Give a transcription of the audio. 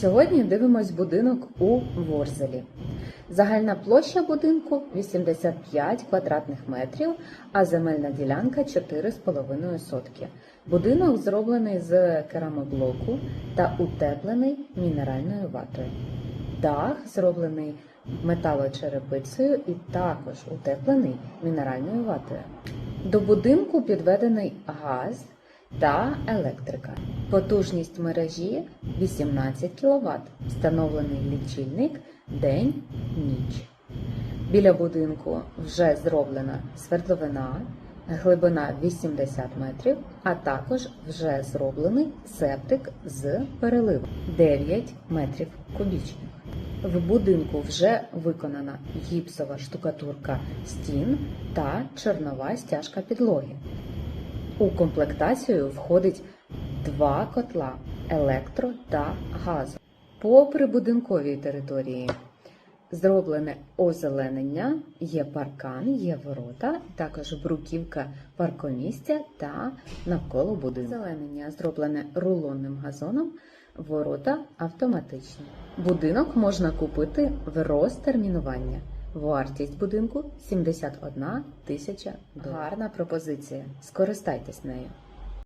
Сьогодні дивимось будинок у Ворзелі. Загальна площа будинку 85 квадратних метрів, а земельна ділянка 4,5 сотки. Будинок зроблений з керамоблоку та утеплений мінеральною ватою. Дах зроблений металочерепицею і також утеплений мінеральною ватою. До будинку підведений газ та електрика. Потужність мережі 18 кВт. Встановлений лічильник день-ніч. Біля будинку вже зроблена свердловина, глибина 80 метрів, а також вже зроблений септик з переливом 9 метрів кубічних. В будинку вже виконана гіпсова штукатурка стін та чорнова стяжка підлоги. У комплектацію входить два котла електро та газу. По прибудинковій території зроблене озеленення, є паркан, є ворота, також бруківка паркомістя та навколо будинку. Зеленення зроблене рулонним газоном, ворота автоматичні. Будинок можна купити в розтермінування. Вартість будинку 71 тисяча. Гарна пропозиція. Скористайтесь нею.